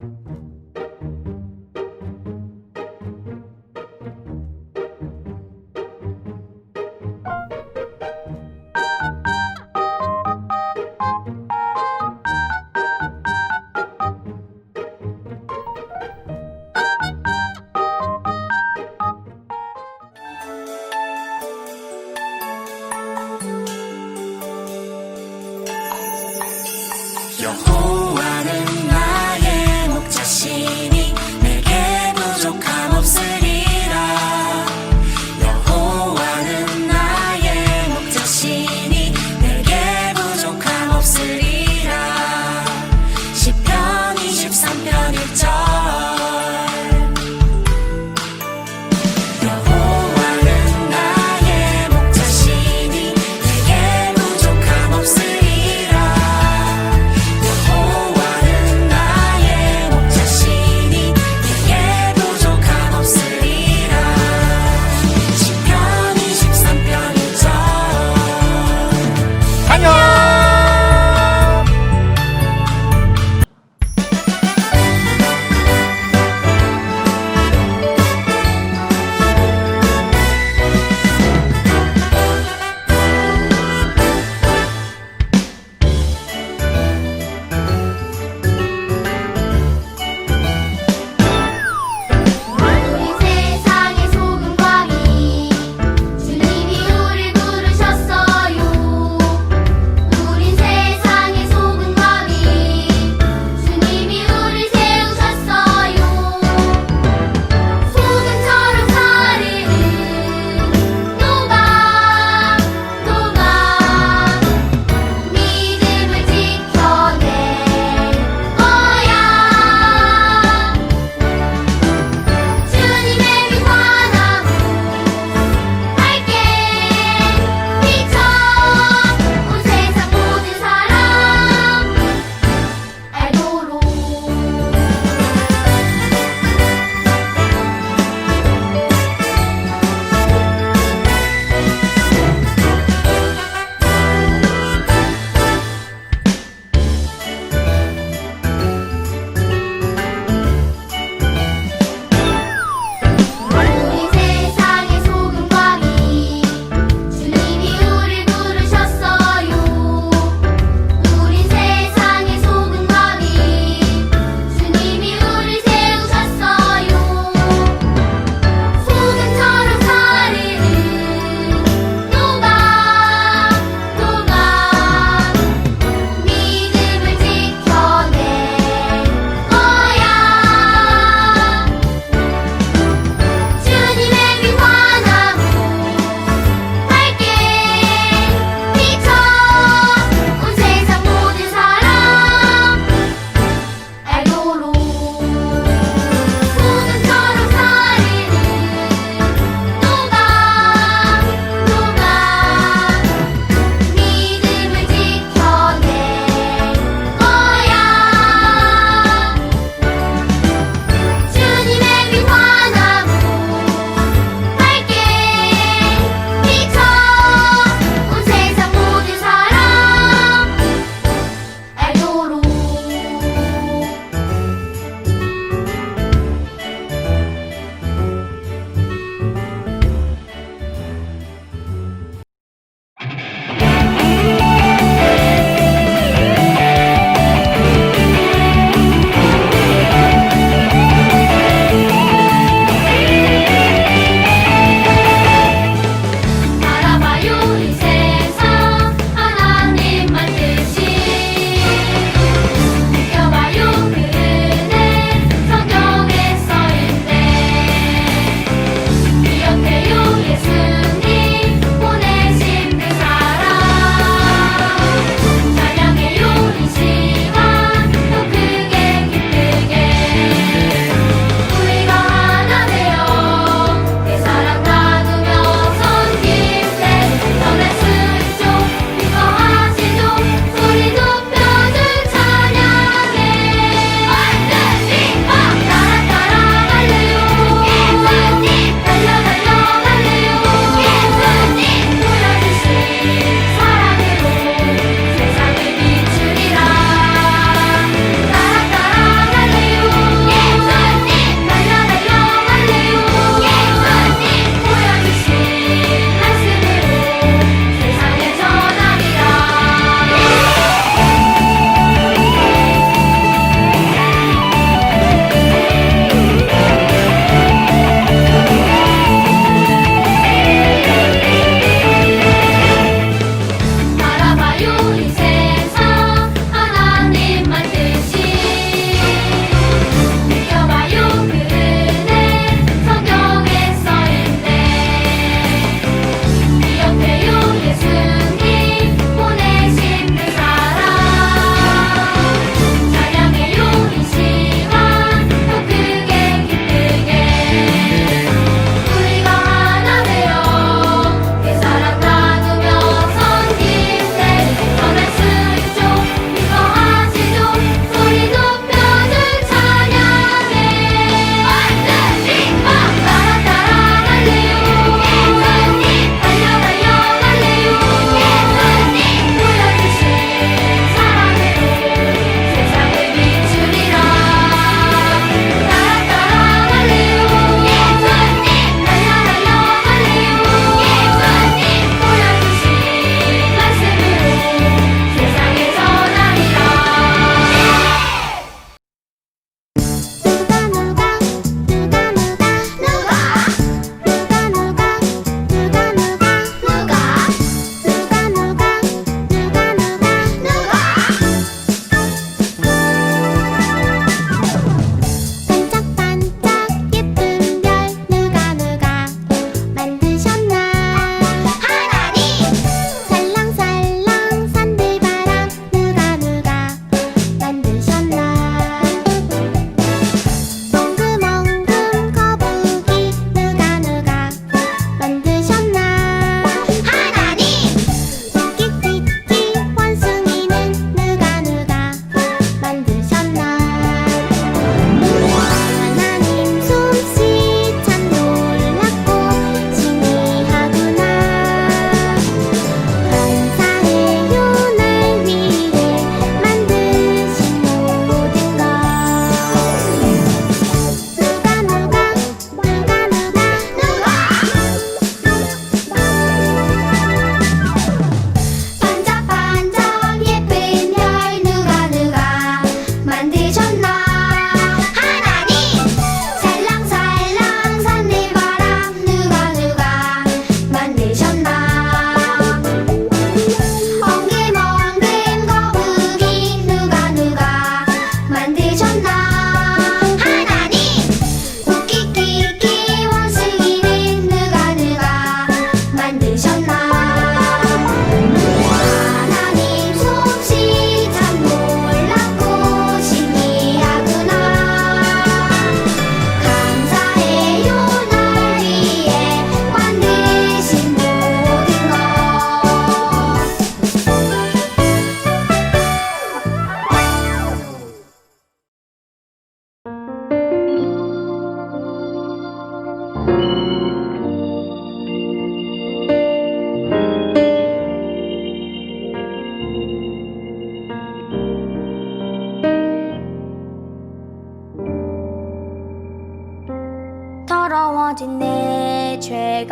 여호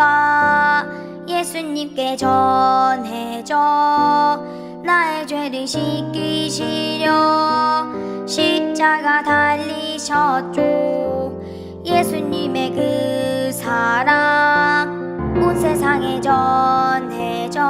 죄가 예수님께 전해져 나의 죄를 씻기시려 십자가 달리셨죠. 예수님의 그 사랑 온 세상에 전해져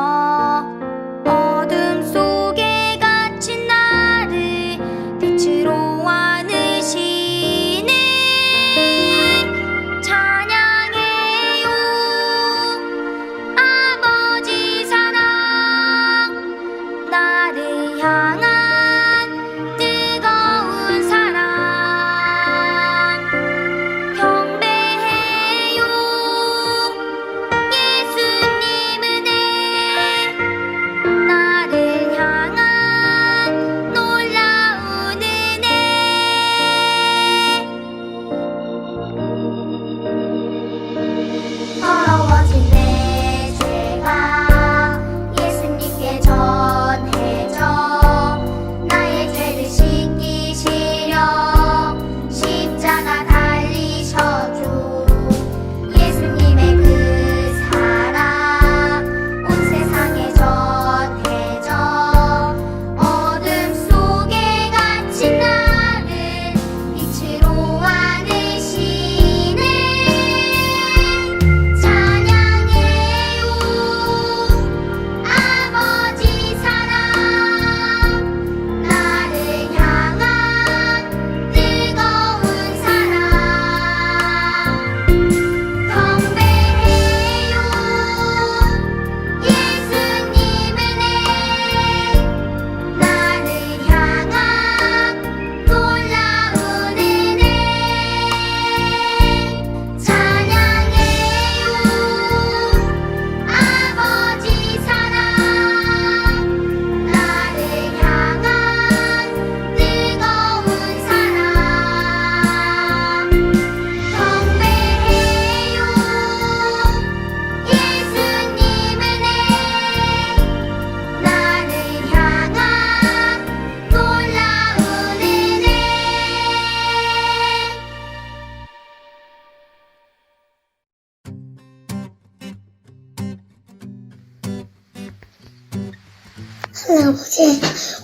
할아버지,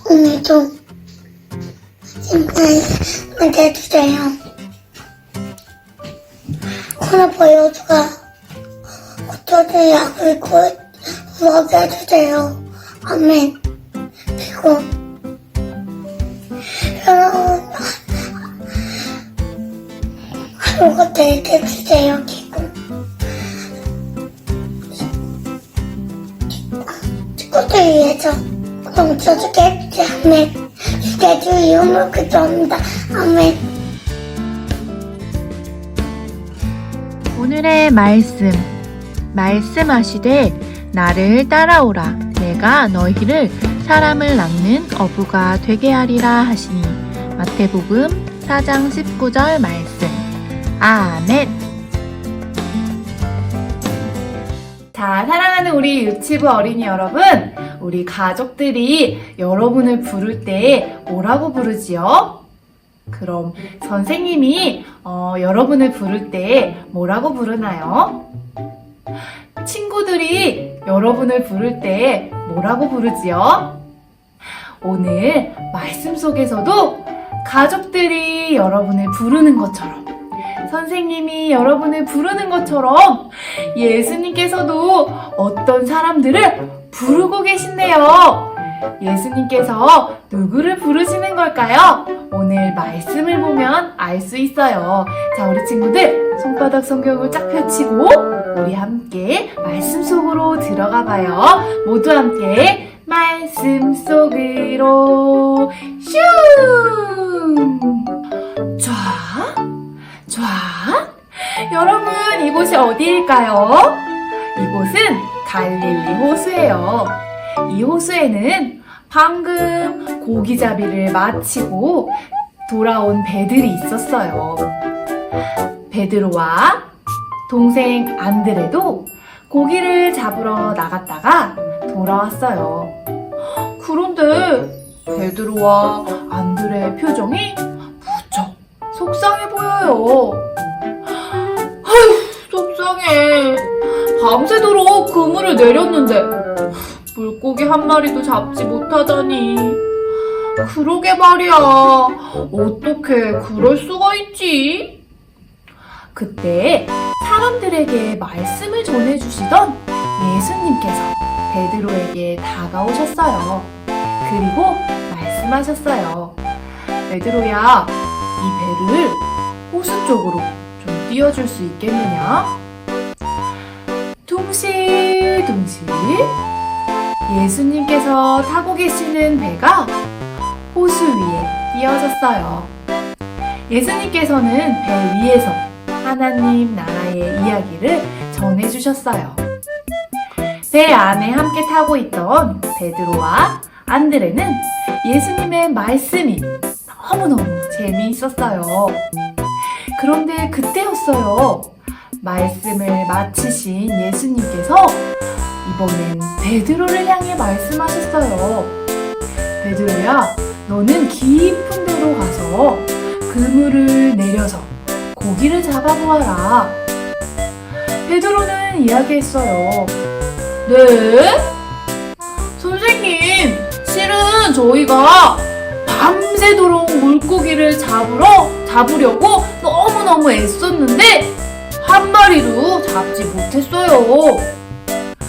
오늘도 심판한테 해주세요. 코로나 여주가 고쳐진 약을 구- 구하게 해주세요. 아멘. 그리고 여러분 하루가 되게 해주세요. 그리고 친구들 위해서 넘쳐주게 해주세요. 아멘. 주제주 이름으로 기도합니다. 아멘. 오늘의 말씀 말씀하시되 나를 따라오라 내가 너희를 사람을 낚는 어부가 되게 하리라 하시니 마태복음 4장 19절 말씀 아멘 자 사랑하는 우리 유치부 어린이 여러분 우리 가족들이 여러분을 부를 때 뭐라고 부르지요? 그럼 선생님이 어, 여러분을 부를 때 뭐라고 부르나요? 친구들이 여러분을 부를 때 뭐라고 부르지요? 오늘 말씀 속에서도 가족들이 여러분을 부르는 것처럼 선생님이 여러분을 부르는 것처럼 예수님께서도 어떤 사람들을 부르고 계신데요. 예수님께서 누구를 부르시는 걸까요? 오늘 말씀을 보면 알 수 있어요. 자, 우리 친구들 손바닥 성경을 쫙 펼치고 우리 함께 말씀 속으로 들어가 봐요. 모두 함께 말씀 속으로 슝! 자, 자, 여러분 이곳이 어디일까요? 이곳은 갈릴리 호수예요. 이 호수에는 방금 고기잡이를 마치고 돌아온 배들이 있었어요. 베드로와 동생 안드레도 고기를 잡으러 나갔다가 돌아왔어요. 그런데 베드로와 안드레의 표정이 속상해 보여요. 아휴, 속상해. 밤새도록 그물을 내렸는데 물고기 한 마리도 잡지 못하다니. 그러게 말이야. 어떻게 그럴 수가 있지? 그때 사람들에게 말씀을 전해주시던 예수님께서 베드로에게 다가오셨어요. 그리고 말씀하셨어요. 베드로야, 이 배를 호수 쪽으로 좀 띄워줄 수 있겠느냐? 둥실둥실 예수님께서 타고 계시는 배가 호수 위에 띄어졌어요. 예수님께서는 배 위에서 하나님 나라의 이야기를 전해주셨어요. 배 안에 함께 타고 있던 베드로와 안드레는 예수님의 말씀이 너무너무 재미있었어요. 그런데 그때였어요. 말씀을 마치신 예수님께서 이번엔 베드로를 향해 말씀하셨어요. 베드로야, 너는 깊은 데로 가서 그물을 내려서 고기를 잡아보아라. 베드로는 이야기했어요. 네? 선생님, 실은 저희가 밤새도록 물고기를 잡으러, 잡으려고 너무너무 애썼는데, 한 마리도 잡지 못했어요.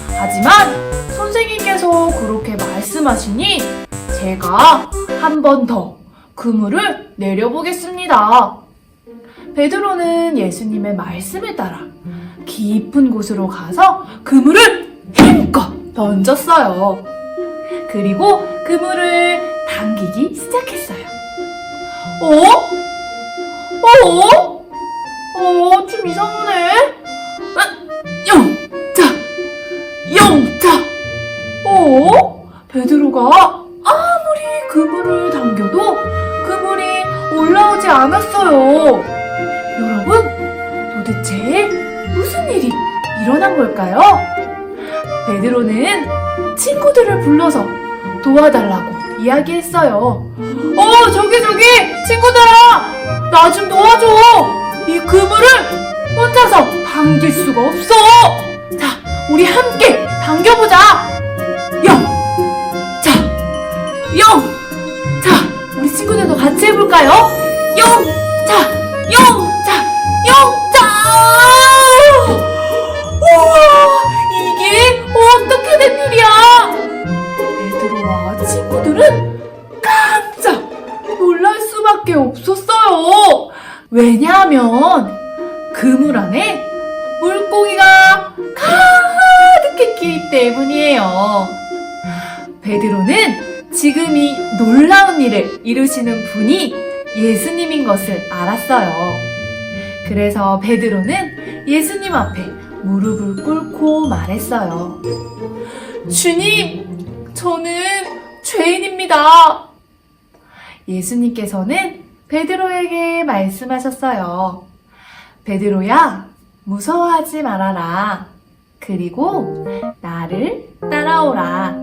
하지만 선생님께서 그렇게 말씀하시니, 제가 한 번 더 그물을 내려보겠습니다. 베드로는 예수님의 말씀을 따라 깊은 곳으로 가서 그물을 힘껏 던졌어요. 그리고 그물을 당기기 시작했어요. 어? 어? 어, 좀 이상하네. 아, 영자! 영자! 어? 베드로가 아무리 그물을 당겨도 그물이 올라오지 않았어요. 여러분, 도대체 무슨 일이 일어난 걸까요? 베드로는 친구들을 불러서 도와달라고 이야기했어요. 어, 저기, 저기, 친구들아! 나 좀 도와줘! 이 그물을 혼자서 당길 수가 없어! 자, 우리 함께 당겨보자! 영! 자, 영! 자, 우리 친구들도 같이 해볼까요? 영! 자, 영! 자, 영! 왜냐하면 그물 안에 물고기가 가득했기 때문이에요. 베드로는 지금 이 놀라운 일을 이루시는 분이 예수님인 것을 알았어요. 그래서 베드로는 예수님 앞에 무릎을 꿇고 말했어요. 주님, 저는 죄인입니다. 예수님께서는 베드로에게 말씀하셨어요. 베드로야, 무서워하지 말아라. 그리고 나를 따라오라.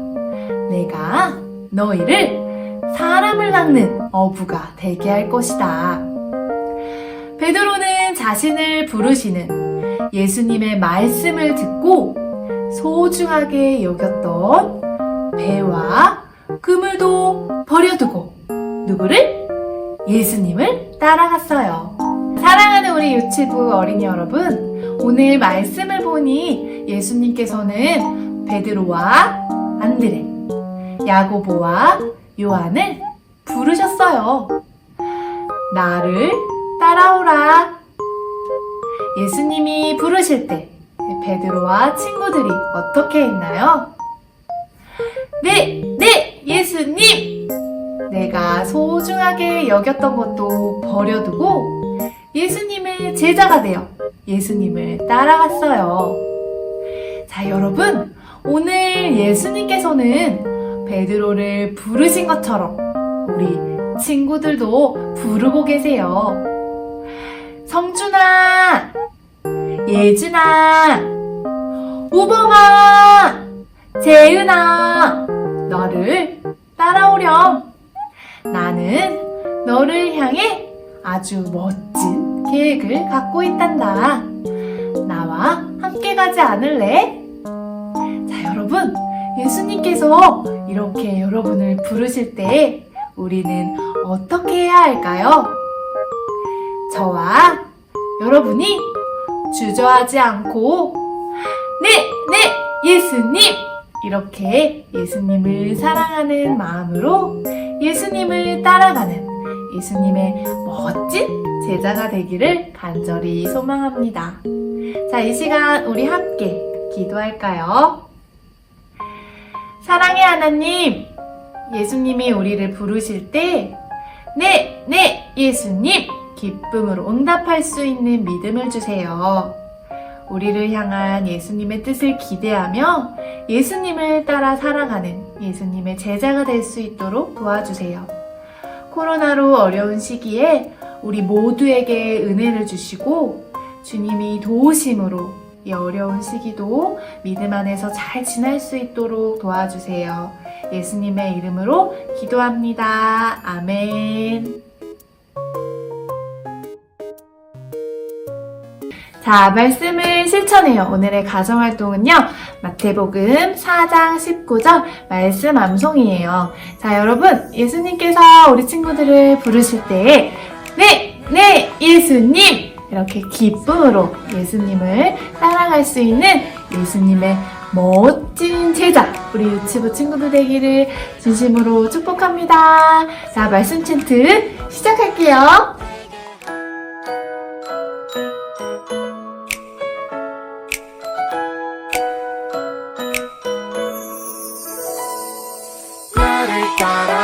내가 너희를 사람을 낚는 어부가 되게 할 것이다. 베드로는 자신을 부르시는 예수님의 말씀을 듣고 소중하게 여겼던 배와 그물도 버려두고 누구를? 예수님을 따라갔어요. 사랑하는 우리 유치부 어린이 여러분, 오늘 말씀을 보니 예수님께서는 베드로와 안드레, 야고보와 요한을 부르셨어요. 나를 따라오라. 예수님이 부르실 때 베드로와 친구들이 어떻게 했나요? 네, 네, 예수님! 내가 소중하게 여겼던 것도 버려두고 예수님의 제자가 되어 예수님을 따라갔어요. 자, 여러분, 오늘 예수님께서는 베드로를 부르신 것처럼 우리 친구들도 부르고 계세요. 성준아, 예준아, 우범아, 재은아, 너를 따라오렴. 나는 너를 향해 아주 멋진 계획을 갖고 있단다. 나와 함께 가지 않을래? 자, 여러분, 예수님께서 이렇게 여러분을 부르실 때 우리는 어떻게 해야 할까요? 저와 여러분이 주저하지 않고 네, 네, 예수님! 이렇게 예수님을 사랑하는 마음으로 예수님을 따라가는 예수님의 멋진 제자가 되기를 간절히 소망합니다. 자, 이 시간 우리 함께 기도할까요? 사랑의 하나님, 예수님이 우리를 부르실 때, 네, 네, 예수님! 기쁨으로 응답할 수 있는 믿음을 주세요. 우리를 향한 예수님의 뜻을 기대하며 예수님을 따라 살아가는 예수님의 제자가 될 수 있도록 도와주세요. 코로나로 어려운 시기에 우리 모두에게 은혜를 주시고 주님이 도우심으로 이 어려운 시기도 믿음 안에서 잘 지날 수 있도록 도와주세요. 예수님의 이름으로 기도합니다. 아멘. 자, 말씀을 실천해요. 오늘의 가정활동은요, 마태복음 4장 19절 말씀 암송이에요. 자, 여러분, 예수님께서 우리 친구들을 부르실 때, 네, 네, 예수님! 이렇게 기쁨으로 예수님을 따라갈 수 있는 예수님의 멋진 제자, 우리 유치부 친구들 되기를 진심으로 축복합니다. 자, 말씀 챈트 시작할게요. gritar.